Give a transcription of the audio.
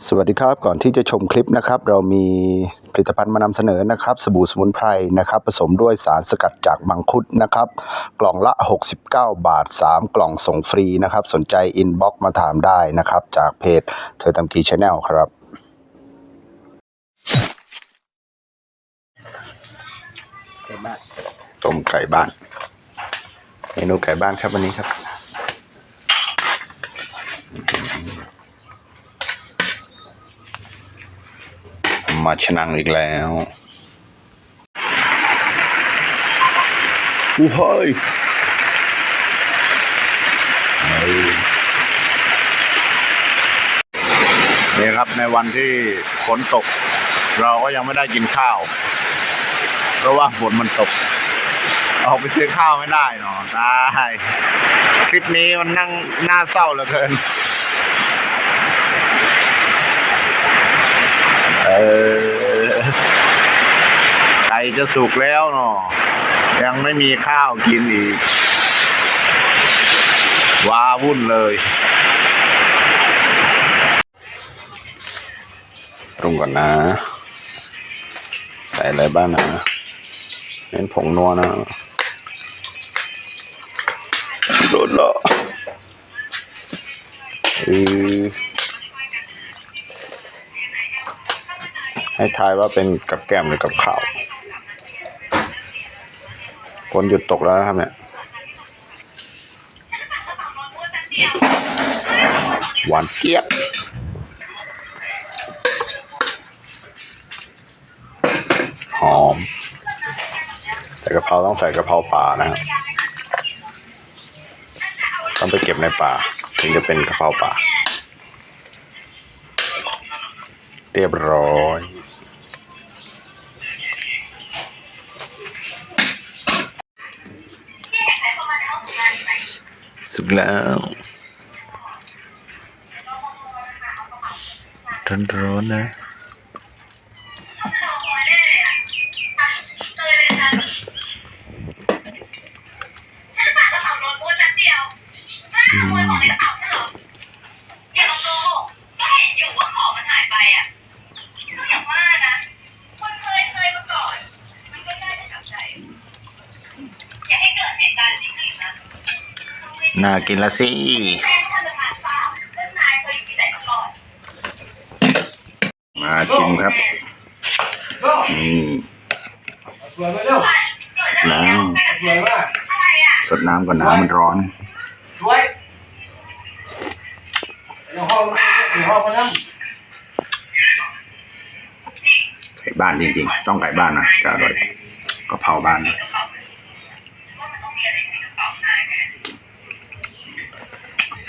สวัสดีครับก่อนที่จะชมคลิปนะครับ เรามีผลิตภัณฑ์มานำเสนอนะครับ สบู่สมุนไพรนะครับ ผสมด้วยสารสกัดจากมังคุดนะครับ กล่องละ 69 บาท 3 กล่องส่งฟรีนะครับ สนใจอินบ็อกมาถามได้นะครับ จากเพจเธอตำกีชาแนลครับเกิดบ้านต้มไก่บ้าน เมนูไก่บ้านครับวันนี้ครับ มาชนังอีกแล้วอู้เฮ้ยเฮ้ยนี่ครับในวันที่ฝนตก เราก็ยังไม่ได้กินข้าว เพราะว่าฝนมันตกออกไปซื้อข้าวไม่ได้เนาะได้คลิปนี้มันนั่งน่าเศร้าเหลือเกิน เออไก่ จะสุกแล้วเนาะยังไม่มีข้าวกินอีกว้าวุ่นเลยปรุงก่อนนะ ใส่อะไรบ้างนะเน้นผงนัวนะโดนละเออให้ทายว่าเป็นกับแก้มหรือกับข้าว ฝนหยุดตกแล้วนะครับเนี่ยหวานเจี๊ยบหอมใส่กะเพราต้องใส่กะเพราป่านะครับต้องไปเก็บในป่า ถึงจะเป็นกะเพราป่า เรียบร้อย สุกแล้วร้อนๆนะ ฉันฝากกระเป๋ารถม้วนแป๊บเดียวกล้าขโมยของในกระเป๋าฉันเหรออย่ามาโกหกก็เห็นอยู่ว่าของมันหายไปอะก็อย่างว่านะคนเคยเคยมาก่อน มันก็น่าจะจับใจ อย่าให้เกิดเหตุการณ์นี้ขึ้นอีกนะ น่ากินละสิ แม่ท่านประธานทราบเรื่องนายเคยอยู่ที่ไนมาก่อนมาชิมครับอืมแล้วสดน้ำก่อนน้ำมันร้อนไก่บ้านจริงๆ ต้องไก่บ้านนะจะอร่อยกะเพราบ้านนะ